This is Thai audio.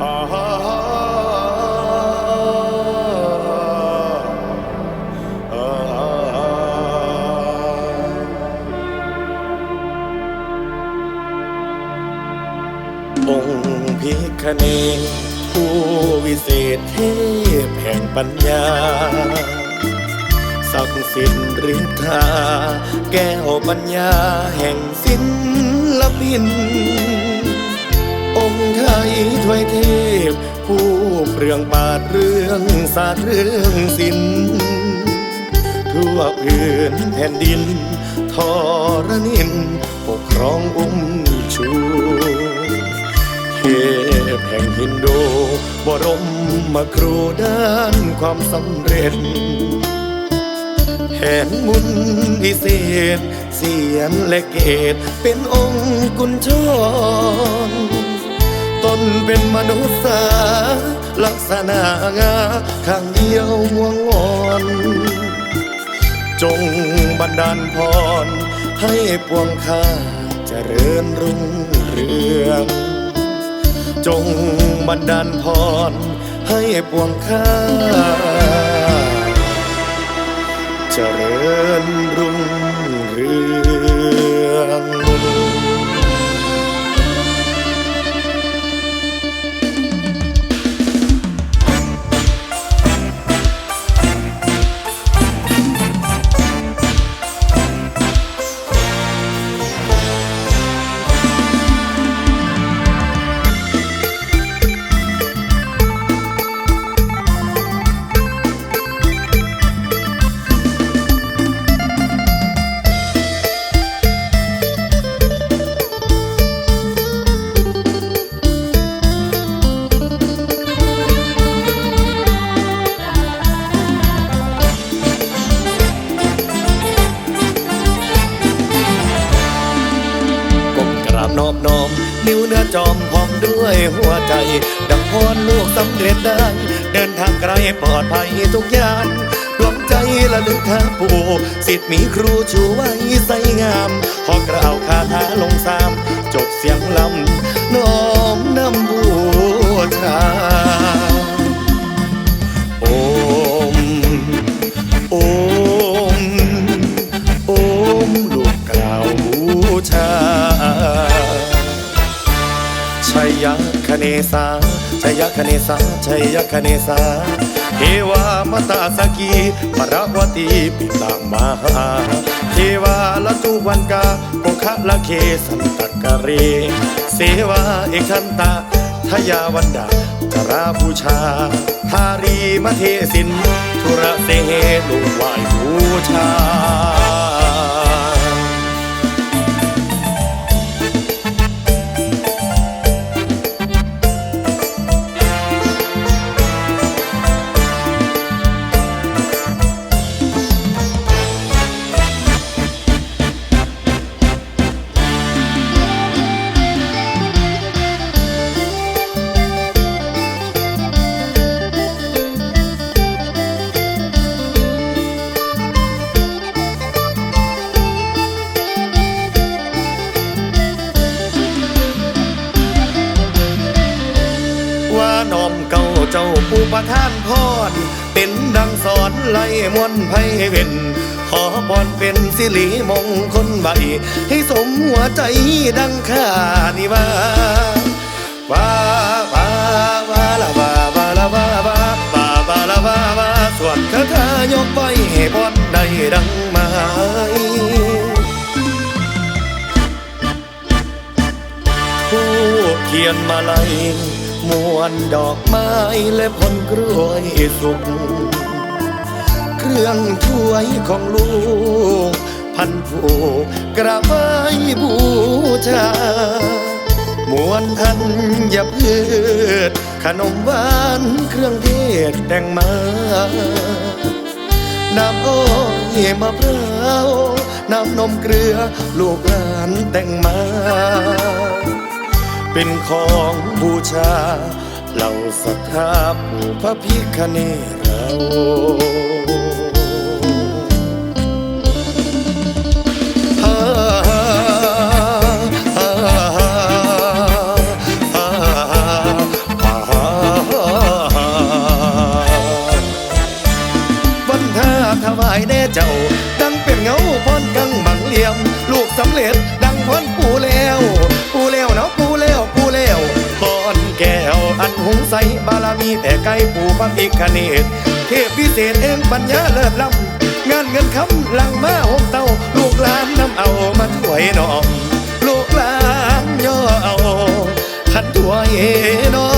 องค์พิคเนผู้วิเศษเทพแห่งปัญญา ศักดิ์สิทธิ์ฤทธา แก้วปัญญาแห่งศิลปิน ถวยเทพ ผู้เปลืองบาทเรื่องศาสตร์เรื่องศิลป์ทั่วพื้นแผ่นดินทรนินปกครองอุ้มชูเทพแห่งฮินโดบรมมาครูด้านความสำเร็จแห่งมุนพิเศษ เสียนและเกตเป็นองค์กุญชร ตนเป็นมนุษย์สาลักษณะงาข้างเดียวห่วงวอน จงบันดาลพร ให้ปวงข้าเจริญรุ่งเรือง จงบันดาลพร ให้ปวงข้าเจริญรุ่งเรือง บนอบน้อม นิ้วเนื้อจอมพร้อมด้วยหัวใจ ดังพรลูกสำเร็จได้ เดินทางไกลปลอดภัยทุกอย่างดวงใจละลึกหาปู่สิทธิ์มีครูชูไว้ใสงามหอกล่าวคาถาลงสาม สาชัยคเนสาชัยคเนสาเทวามตาสกีปรวตีปิตามาเทวาละตุวันกาโกคะละเคสันตกะเรเสวาเอกันตะทยาวันดาจราบูชาทารีมเทสินทุระเสลุไหวบูชา เจ้าผู้ประทานพรเป็นดังสอนไล่มวนไพเวนขอพรเป็นสิริมงคลใบให้สมหัวใจดังข้านี่ว่าว่าว่าว่าละว่าว่าละว่าว่าว่าว่าละว่าว่าสวดคาถายกไว้ให้พรได้ดังหมายผู้เขียนมาลัย มวนดอกไม้และผลกล้วยสุก เครื่องช่วยของลูก พันผูกกระบายบูชามวนทันอย่าพืช ขนมหวานเครื่องเทศแต่งมาน้ำอ้อยมะพร้าวน้ำนมเกลือ ลูกหลานแต่งมา เป็นของบูชา เหล่าศรัทธาผู้พระพิคเนเรา มีแต่ไกลปูพระพิคเนตเทพพิเศษเองปัญญาเลิศล้ำงานเงินคำหลังมาหงเต้า ลูกหลานนำเอามาถวายน้อมลูกหลานย่อเอาขันถวยน้อง